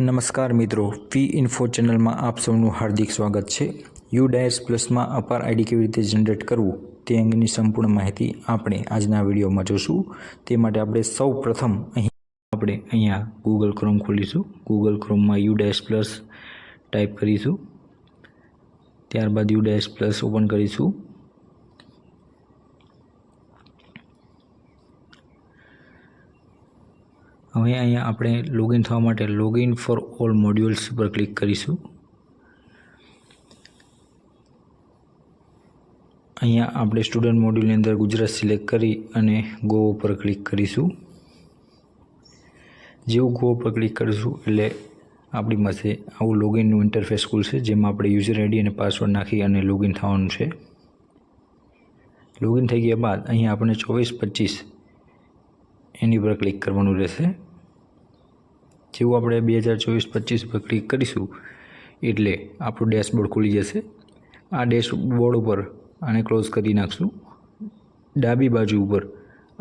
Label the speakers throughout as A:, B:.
A: નમસ્કાર મિત્રો, fee info ચેનલમાં આપ સૌનું હાર્દિક સ્વાગત છે. યુ ડાયસ પ્લસમાં અપાર આઈડી કેવી રીતે જનરેટ કરવું તે અંગેની સંપૂર્ણ માહિતી આપણે આજના વિડીયોમાં જોશું. તે માટે આપણે સૌ પ્રથમ અહીં આપણે અહીંયા ગૂગલ ક્રોમ ખોલીશું. ગૂગલ ક્રોમમાં યુ ડાયસ પ્લસ ટાઈપ કરીશું. ત્યારબાદ યુ ડાયસ પ્લસ ઓપન કરીશું. હવે અહીંયા આપણે લોગિન થવા માટે લોગિન ફોર ઓલ મોડ્યુલ્સ પર ક્લિક કરીશું. અહીંયા આપણે સ્ટુડન્ટ મોડ્યુલની અંદર ગુજરાત સિલેક્ટ કરી અને ગો ઉપર ક્લિક કરીશું. જેવું ગો ઉપર ક્લિક કરીશું એટલે આપણી પાસે આવું લોગિનનું ઇન્ટરફેસ ખુલશે, જેમાં આપણે યુઝર આઈડી અને પાસવર્ડ નાખી અને લોગિન થવાનું છે. લોગિન થઈ ગયા બાદ અહીંયા આપણે ચોવીસ પચીસ એની પર ક્લિક કરવાનું રહેશે. જેવું આપણે બે હજાર ચોવીસ પચીસ ઉપર ક્લિક કરીશું, એટલે આપણું ડેશબોર્ડ ખુલી જશે. આ ડેશબોર્ડ ઉપર આને ક્લોઝ કરી નાખશું. ડાબી બાજુ ઉપર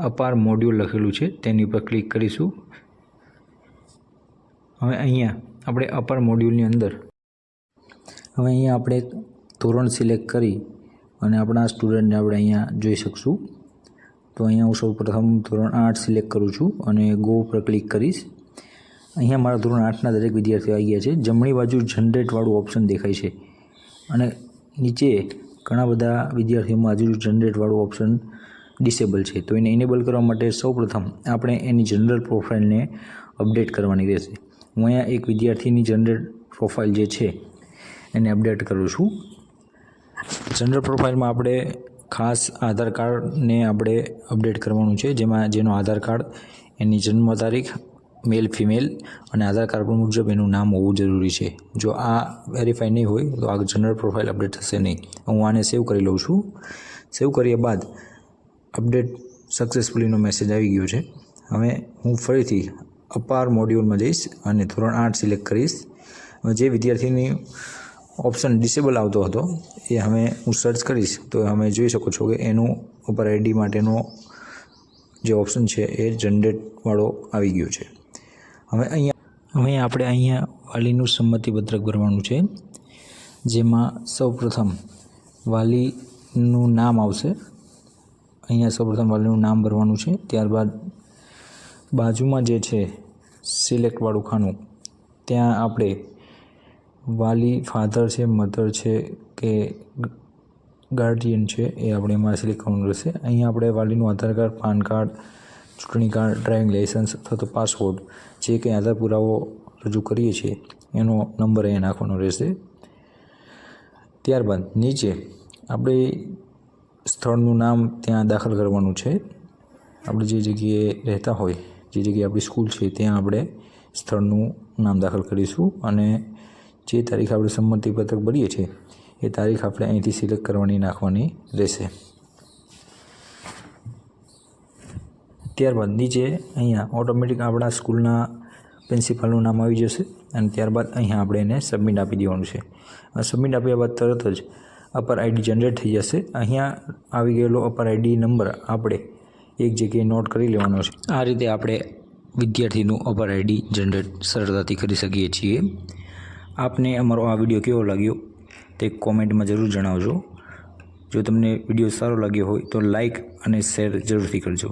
A: અપાર મોડ્યુલ લખેલું છે, તેની ઉપર ક્લિક કરીશું. હવે અહીંયા આપણે અપાર મોડ્યુલની અંદર, હવે અહીંયા આપણે ધોરણ સિલેક્ટ કરી અને આપણા સ્ટુડન્ટને આપણે અહીંયા જોઈ શકશું. તો અહીંયા હું સૌ પ્રથમ ધોરણ આઠ સિલેક્ટ કરું છું અને ગો ઉપર ક્લિક કરીશ. અહીંયા મારા ધોરણ આઠના દરેક વિદ્યાર્થીઓ આવી ગયા છે. જમણી બાજુ જનરેટવાળું ઓપ્શન દેખાય છે. અને નીચે ઘણા બધા વિદ્યાર્થીઓમાં હજુ જનરેટવાળું ઓપ્શન ડિસેબલ છે. તો એને ઇનેબલ કરવા માટે સૌપ્રથમ આપણે એની જનરલ પ્રોફાઇલને અપડેટ કરવાની રહેશે. હું અહીંયા એક વિદ્યાર્થીની જનરલ પ્રોફાઇલ જે છે એને અપડેટ કરું છું. જનરલ પ્રોફાઇલમાં આપણે ખાસ આધાર કાર્ડને આપણે અપડેટ કરવાનું છે, જેમાં જેનો આધાર કાર્ડ, એની જન્મ તારીખ મેલ ફિમેલ અને આધાર કાર્ડ મુજબ એનું નામ હોવું જરૂરી છે. જો આ વેરીફાઈ નહીં હોય, તો આ જનરલ પ્રોફાઇલ અપડેટ થશે નહીં. હું આને સેવ કરી લઉં છું. સેવ કર્યા બાદ અપડેટ સક્સેસફુલીનો મેસેજ આવી ગયો છે. હવે હું ફરીથી અપાર મોડ્યુલમાં જઈશ અને ધોરણ આઠ સિલેક્ટ કરીશ. હવે જે વિદ્યાર્થીની ઓપ્શન ડિસેબલ આવતો હતો, એ હવે હું સર્ચ કરીશ, તો અમે જોઈ શકો છો કે એનું ઉપર આઈડી માટેનો જે ઓપ્શન છે, એ જનરેટવાળો આવી ગયો છે. હવે અહીંયા, હવે આપણે અહીંયા વાલીનું સંમતિપત્રક ભરવાનું છે, જેમાં સૌપ્રથમ વાલીનું નામ આવશે. અહીંયા સૌપ્રથમ વાલીનું નામ ભરવાનું છે, ત્યારબાદ બાજુમાં જે છે સિલેક્ટવાળું ખાનું, ત્યાં આપણે વાલી ફાધર છે મધર છે કે ગાર્ડિયન છે એ આપણે એમાં સિલેક્ટ કરવાનું રહેશે. અહીંયા આપણે વાલીનું આધાર કાર્ડ, પાન કાર્ડ, ચૂંટણી કાર્ડ ડ્રાઇવિંગ લાઇસન્સ અથવા તો પાસપોર્ટ જે કંઈ આધાર પુરાવો રજૂ કરીએ છીએ એનો નંબર અહીંયા નાખવાનો રહેશે. ત્યારબાદ નીચે આપણે સ્થળનું નામ ત્યાં દાખલ કરવાનું છે. આપણે જે જગ્યાએ રહેતા હોય, જે જગ્યાએ આપણી સ્કૂલ છે, ત્યાં આપણે સ્થળનું નામ દાખલ કરીશું અને જે તારીખ આપણે સંમતિપત્રક ભરીએ છીએ, એ તારીખ આપણે અહીંથી સિલેક્ટ કરવાની, નાખવાની રહેશે. ત્યારબાદ નીચે અહીંયા ઓટોમેટિક આપણા સ્કૂલના પ્રિન્સિપાલનું નામ આવી જશે અને ત્યારબાદ અહીંયા આપણે એને સબમિટ આપી દેવાનું છે. સબમિટ આપ્યા બાદ તરત જ અપર આઈડી જનરેટ થઈ જશે. અહીંયા આવી ગયેલો અપર આઈડી નંબર આપણે એક જગ્યાએ નોટ કરી લેવાનો છે. આ રીતે આપણે વિદ્યાર્થીનું અપર આઈડી જનરેટ સરળતાથી કરી શકીએ છીએ. આપને અમારો આ વીડિયો કેવો લાગ્યો તે કોમેન્ટમાં જરૂર જણાવજો. જો તમને વીડિયો સારો લાગ્યો હોય તો લાઈક અને શેર જરૂરથી કરજો.